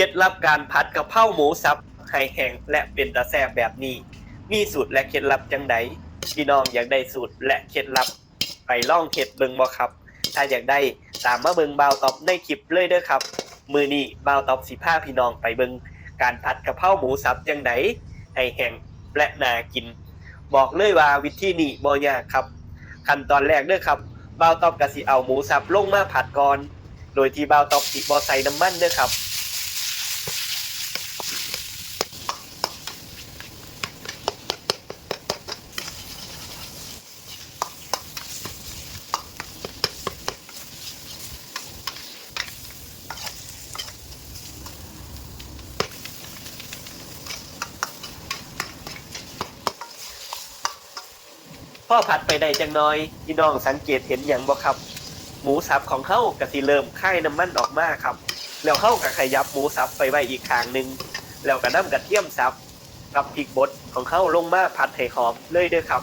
เคล็ดลับการผัดกะเพราหมูสับให้แห้งและเป็นตาแซ่บแบบนี้ มีสูตรและเคล็ดลับจังไดพี่น้องอยากได้สูตรและเคล็ดลับ ไปล่องเห็ดเบิงบ่ครับ ถ้าอยากได้ตามมาเบิงบาวตอบในคลิปเลยเด้อครับ มือนี้บาวตอบสิพาพี่น้องไปเบิงการผัดกะเพราหมูสับจังไดให้แห้งและน่ากิน บอกเลยว่าวิธีนี้บ่ยากครับ ขั้นตอนแรกเด้อครับบาวตอบก็สิเอาหมูสับลงมาผัดก่อน โดยที่บาวตอบสิบ่ใส่น้ำมันเด้อครับ พ่อผัดไปได้จังน้อยพี่น้องสังเกตเห็นอย่างบ่ครับ หมูสับของเขากะสิเริ่มค่ายน้ำมันออกมาครับ แล้วเข้ากับขยับหมูสับไปไว้อีกข้างหนึ่งแล้วก็น้ำกระเทียมสับกับพริกบดของเขาลงมาผัดให้หอมเลยเด้อครับ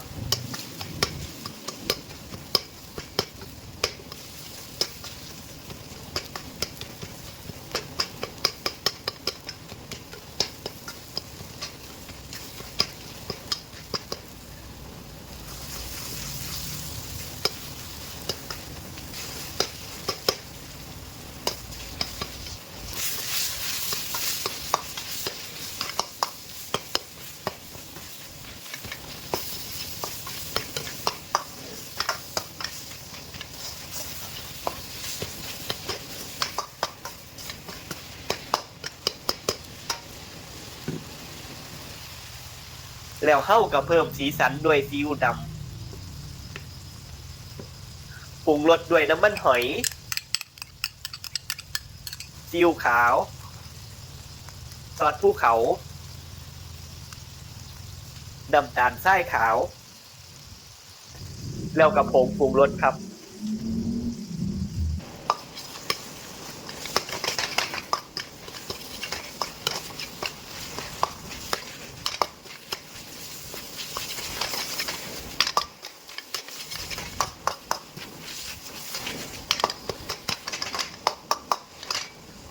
แล้วเข้ากับเพิ่มสีสันด้วยซีอิ๊วดำปรุงรสด้วยน้ำมันหอยซีอิ๊วขาวซอสภูเขาน้ำตาลทรายขาว แล้วกับผงปรุงรสครับ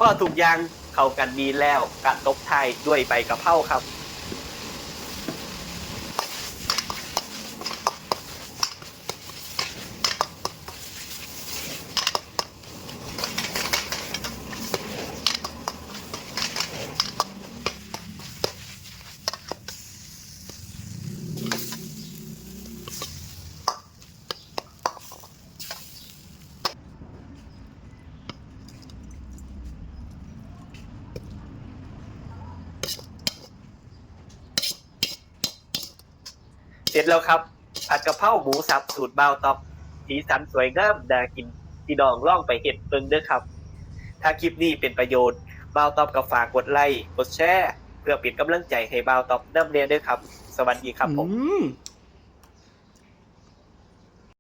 ก็ถูกยางเข้ากันดีแล้วกะตบท้ายด้วยใบกะเพราครับ เสร็จแล้วครับผัดกะเพราหมูสับสูตรบาวตอบสีสันสวยงามน่ากินพี่น้องล่องไปเห็ดเพิ่งเด้อครับ ถ้าคลิปนี้เป็นประโยชน์บาวตอบก็ฝากกดไลค์กดแชร์เพื่อเป็นกำลังใจให้บาวตอบน้ำเนียเด้อครับ สวัสดีครับผม